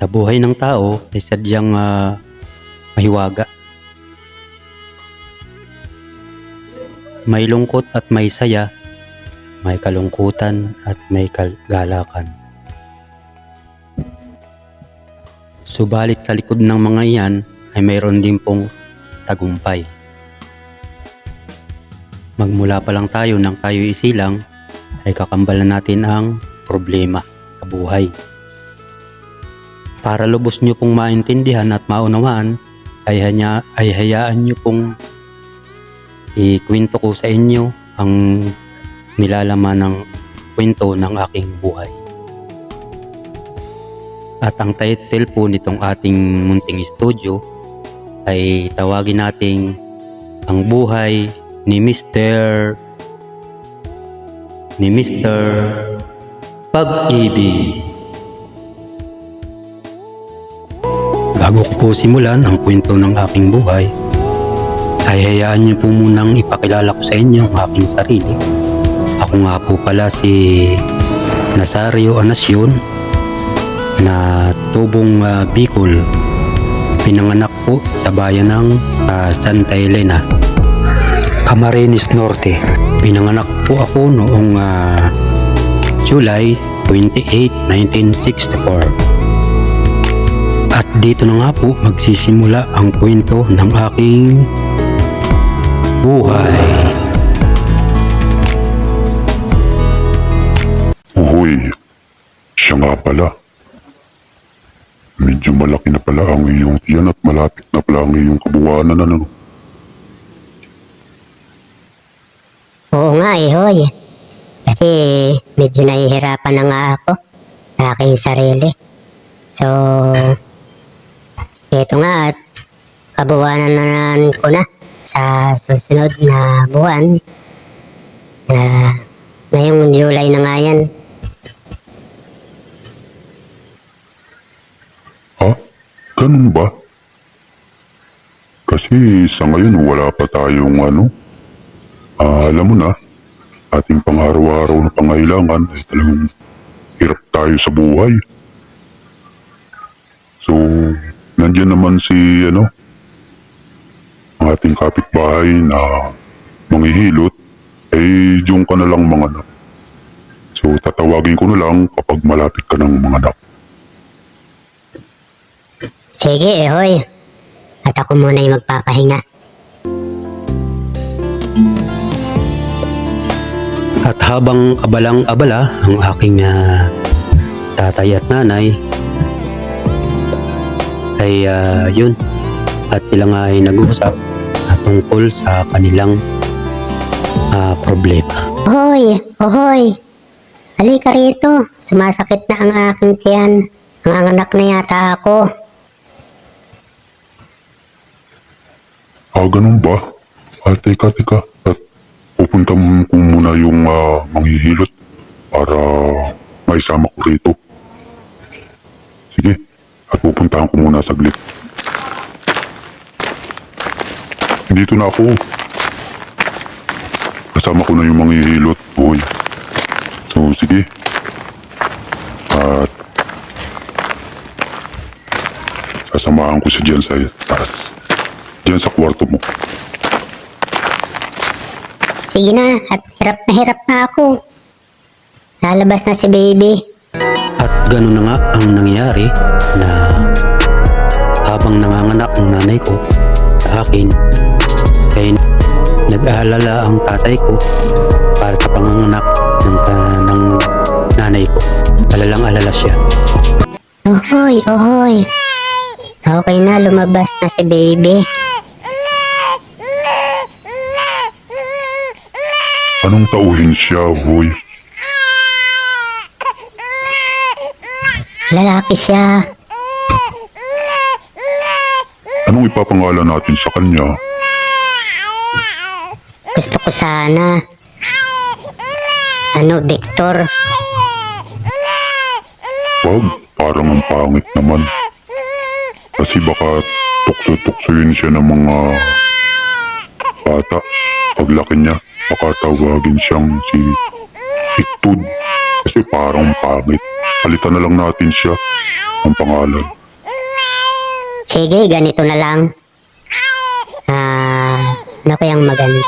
Sa buhay ng tao ay sadyang ah, mahiwaga. May lungkot at may saya, may kalungkutan at may kagalakan. Subalit sa likod ng mga iyan ay mayroon din pong tagumpay. Magmula pa lang tayo nang tayo isilang ay kakambalan natin ang problema sa buhay. Para lubos nyo pong maintindihan at maunawaan ay, hanya, ay hayaan nyo pong ikwento ko sa inyo ang nilalaman ng kwento ng aking buhay. At ang title po nitong ating munting studio ay tawagin nating ang buhay ni Mr. ni Mr. Pag-ibig. Bago ko po simulan ang kwento ng aking buhay, ay hayaan niyo po munang ipakilala ko sa inyo ang aking sarili. Ako nga po pala si Nazario Anasyon na tubong ah, Bicol. Pinanganak po sa bayan ng ah, Santa Elena, Camarines Norte. Pinanganak po ako noong ah, July 28, 1964. At dito na nga po magsisimula ang kwento ng aking buhay. Uhoy, siya nga pala. Medyo malaki na pala ang iyong tiyan at malapit na pala ang iyong kabuwanan ano. Oo nga eh, hoy. Kasi medyo nahihirapan na nga ako sa aking sarili. So, eto nga at kabuwanan na ko na sa susunod na buwan. Na ngayong July na nga yan. Ha? Ganun ba? Kasi sa ngayon wala pa tayong ano. Ah, alam mo na, ating pang-araw-araw na pangailangan ay talagang hirap tayo sa buhay. So, nandiyan naman si ano, ang ating kapitbahay na manghihilot, ay diyon ka na lang mga anak. So, tatawagin ko na lang kapag malapit ka ng mga anak. Sige eh, hoy. At ako muna yung magpapahinga. At habang abalang-abala ang aking ah, tatay at nanay, ay ah, yun. At sila nga ay nag-uusap tungkol sa kanilang ah, problema. Hoy, ohoy. Halika rito. Sumasakit na ang aking tiyan. Ang anak na yata ako. Ah, ganun ba? Ah, teka, teka. At pupunta mo ko muna yung ah, manghihilot para maisama ko rito. Sige, at pupuntahan ko muna saglit. Dito na ako. Kasama ko na yung manghihilot, boy. So, sige. At sasamahan ko siya dyan sa taas. Dyan sa kwarto mo. Sige na, at hirap na hirap na ako. Lalabas na si baby. At gano'n na nga ang nangyari na habang nanganganak ang nanay ko sa akin, ay nag-aalala ang tatay ko para sa panganganak ng, ta- ng nanay ko. Alalang alala siya. Ohoy, ohoy. Okay na, lumabas na si baby. Anong tauhin siya, boy? Lalaki siya. Anong ipapangalan natin sa kanya? Gusto ko sana. Ano, Victor? Wag, parang ang pangit naman. Kasi baka tukso-tuksoyin siya ng mga bata. Paglaki niya, baka tawagin siyang si Itud. Kasi parang pangit. Palitan na lang natin siya ang pangalan. Sige, ganito na lang. Ah, ano kayang maganda?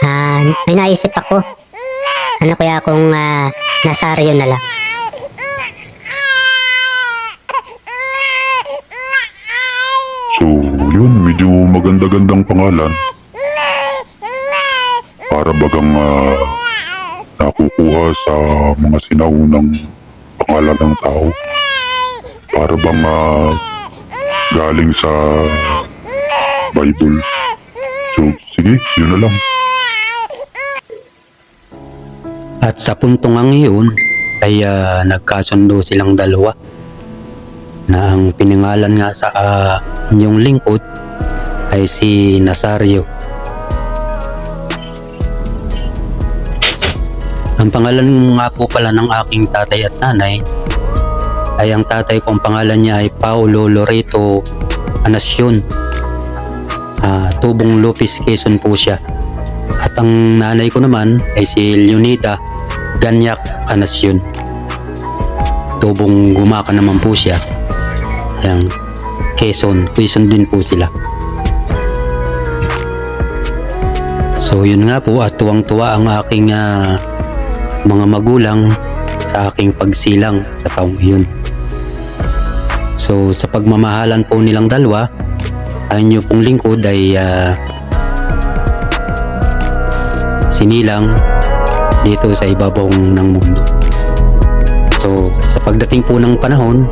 Ah, may naisip ako. Ano kaya kung ah, Nasario na lang? So, yun, medyo maganda-gandang pangalan. Para bagang ah, nakukuha sa mga sinaunang pangalan ng tao. Para bang ah, galing sa Bible. So, sige, yun na lang. At sa punto nga ngayon ay ah, nagkasundo silang dalawa na ang pinangalan nga sa ah, inyong lingkod ay si Nazario. Ang pangalan nga po pala ng aking tatay at nanay ay ang tatay ko ang pangalan niya ay Paulo Loreto Anacion. Ah, tubong Lopez Quezon po siya. At ang nanay ko naman ay si Leonida Ganyak Anasyon. Tubong gumaka naman po siya. Yang Quezon, Quezon din po sila. So yun nga po at tuwang-tuwa ang aking ah, mga magulang sa aking pagsilang sa taong iyon. So sa pagmamahalan po nilang dalawa, ang inyo pong lingkod ay ah, sinilang dito sa ibabaw ng mundo. So, sa pagdating po ng panahon,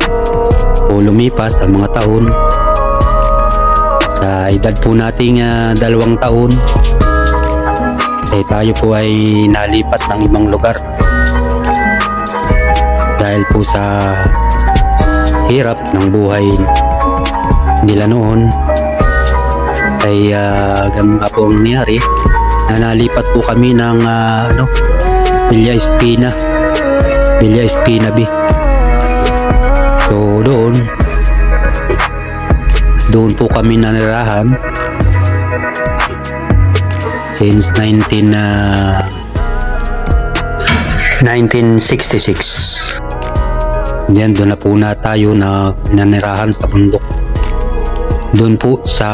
o lumipas ang mga taon, sa edad po nating ah, dalawang taon, eh tayo po ay nalipat ng ibang lugar. Dahil po sa hirap ng buhay nila noon, ay uh, ganun nga po ang nangyari. Na nalipat po kami ng ah, ano, Villa Espina. Villa Espina B. So doon doon po kami nanirahan since 19 ah, 1966 Diyan doon na po na tayo na nanirahan sa bundok doon po sa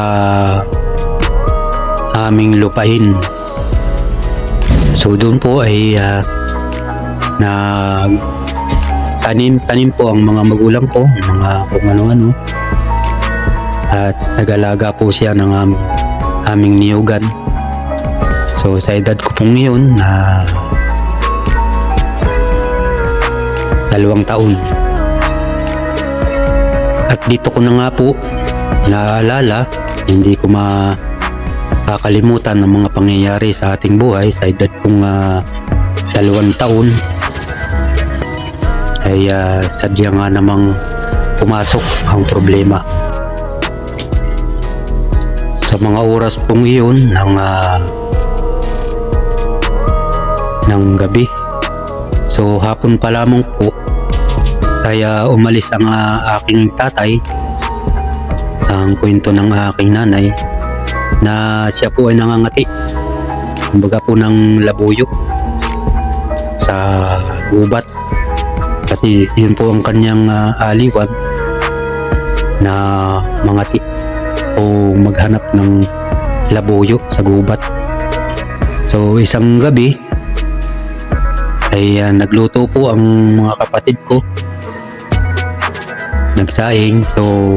aming lupain. So doon po ay uh, na tanim tanim po ang mga magulang ko, mga kung ano-ano. At nagalaga po siya ng aming, aming niyugan. So sa edad ko pong ngayon na dalawang taon. At dito ko na nga po naalala, hindi ko ma kakalimutan ng mga pangyayari sa ating buhay sa edad kong ah, dalawang taon ay ah, sadya nga namang pumasok ang problema sa mga oras pong iyon ng ah, ng gabi. So hapon pa lamang po. Kaya umalis ang ah, aking tatay. Ang kwento ng aking nanay na siya po ay nangangati. Kumbaga po ng labuyo sa gubat. Kasi yun po ang kanyang ah, aliwan na mangati o maghanap ng labuyo sa gubat. So isang gabi ay ah, nagluto po ang mga kapatid ko. Nagsaing. So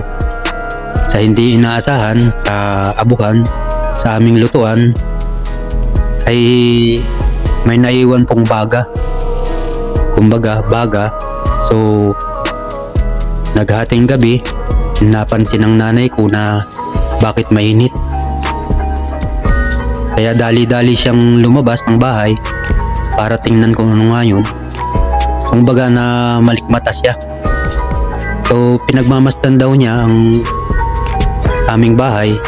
sa hindi inaasahan sa abuhan sa aming lutuan ay may naiwan pong baga. Kumbaga baga. So naghating gabi napansin ng nanay ko na bakit mainit. Kaya dali-dali siyang lumabas ng bahay para tingnan kung ano nga yun. Kumbaga na malikmata siya. So pinagmamasdan daw niya ang aming bahay.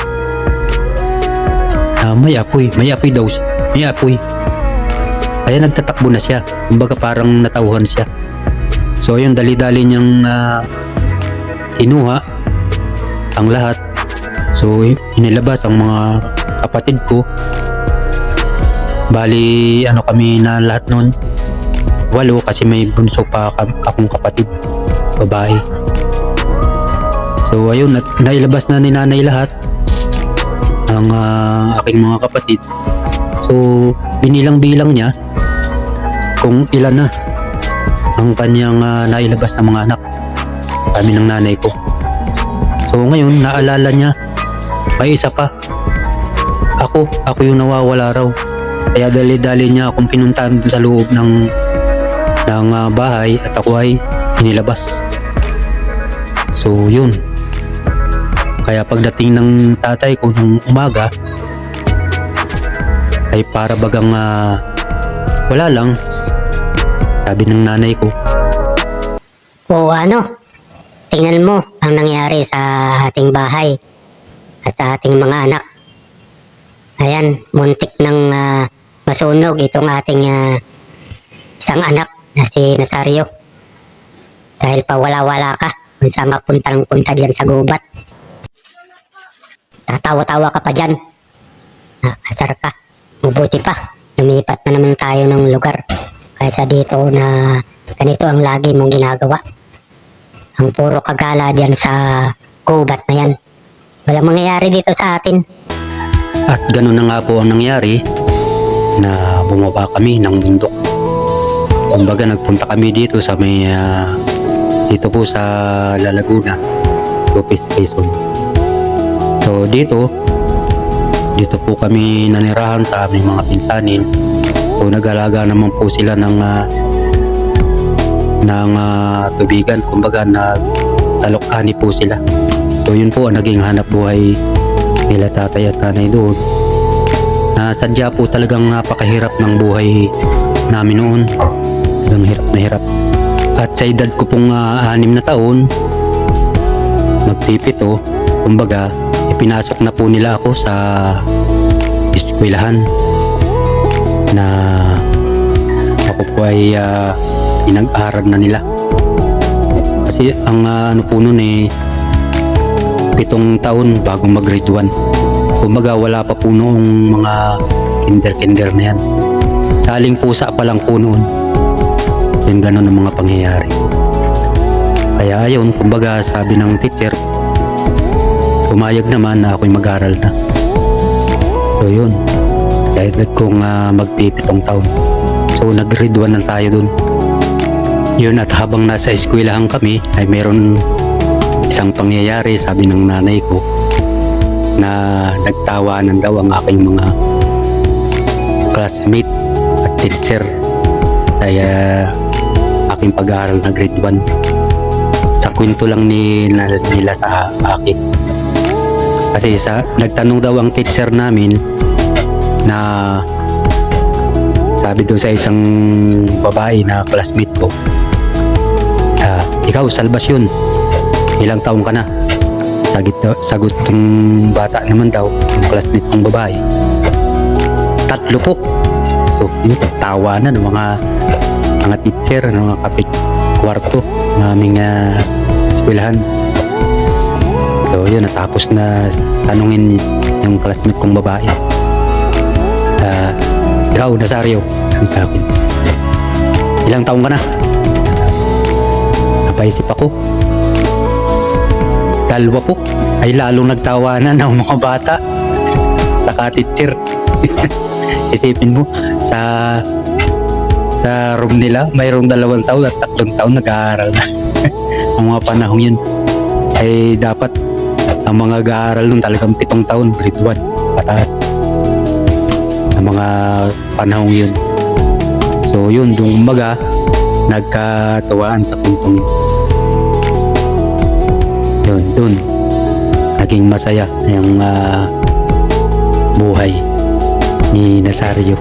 Ah, may apoy. May apoy daw may apoy. Kaya nagtatakbo na siya. Kumbaga parang natauhan siya. So yun dali-dali niyang ah, kinuha ang lahat. So inilabas ang mga kapatid ko bali ano kami na lahat nun walo kasi may bunso pa akong kapatid, babae. So ayun, at nailabas na ni nanay lahat ang ah, aking mga kapatid. So binilang-bilang niya kung ilan na ang kanyang ah, nailabas na mga anak sa amin ng nanay ko. So ngayon, naalala niya, may isa pa. Ako, ako yung nawawala raw. Kaya dali-dali niya akong pinuntahan sa loob ng ng ah, bahay at ako ay inilabas. So yun. Kaya pagdating ng tatay ko ng umaga ay para bagang ah, wala lang. Sabi ng nanay ko, O ano, tingnan mo ang nangyari sa ating bahay at sa ating mga anak. Ayan, muntik ng ah, masunog itong ating ah, isang anak na si Nazario. Dahil pa wala-wala ka kung saan mapuntang punta diyan sa gubat. Tatawa-tawa ka pa dyan. Ah, asar ka. Mabuti pa. Lumipat na naman tayo ng lugar. Kaysa dito na ganito ang lagi mong ginagawa. Ang puro kagala dyan sa gubat na yan. Walang mangyayari dito sa atin. At ganun na nga po ang nangyari na bumaba kami ng bundok. Kumbaga nagpunta kami dito sa may ah, dito po sa La Laguna, Lopez Quezon. So dito dito po kami nanirahan sa aming mga pinsanin. So nag-alaga naman po sila ng ah, ng ah, tubigan, kumbaga na talok-ani po sila. So yun po ang naging hanap buhay nila tatay at nanay doon. Na sadya po talagang napakahirap ng buhay namin noon. Talagang hirap na hirap. At sa edad ko pong ah, anim na taon magpipito kumbaga ipinasok na po nila ako sa eskwelahan. Na ako po ay ah, pinag-aral na nila. Kasi ang ah, ano po noon eh pitong taon bago mag grade 1 kumbaga wala pa po noong mga kinder-kinder na yan. Saling pusa pa lang po noon yun ganun ang mga pangyayari. Kaya ayun kumbaga sabi ng teacher pumayag naman na ako'y mag-aral na. So yun. Kaya edad kong uh, magpipitong taon. So nag grade 1 na tayo dun. Yun at habang nasa eskwelahan kami ay meron isang pangyayari sabi ng nanay ko na nagtawanan daw ang aking mga classmate at teacher sa uh, aking pag-aaral na grade 1 sa kwento lang ni, na, nila sa akin. Kasi sa nagtanong daw ang teacher namin na sabi daw sa isang babae na classmate ko ah, ikaw salbas yun ilang taong ka na? Sagot, sagot ng bata naman daw yung classmate ng babae. Tatlo po. So yun tawanan ng mga mga teacher ng mga kapit kwarto ng aming uh, so yun natapos na tanungin yung classmate kong babae. Uh, ikaw Nazario sabi. Sa akin ilang taong ka na? Napaisip ako dalawa po. Ay lalong nagtawanan ng mga bata. Sa teacher. Isipin mo sa sa room nila mayroong dalawang taon at tatlong taon nag-aaral na. Ang mga panahong yun. Ay dapat ang mga nag-aaral nun talagang pitong taon grade 1 pataas. Ang mga panahong yun. So yun doon kumbaga nagkatawaan sa puntong yun dun. Naging masaya yung ah, buhay ni Nazario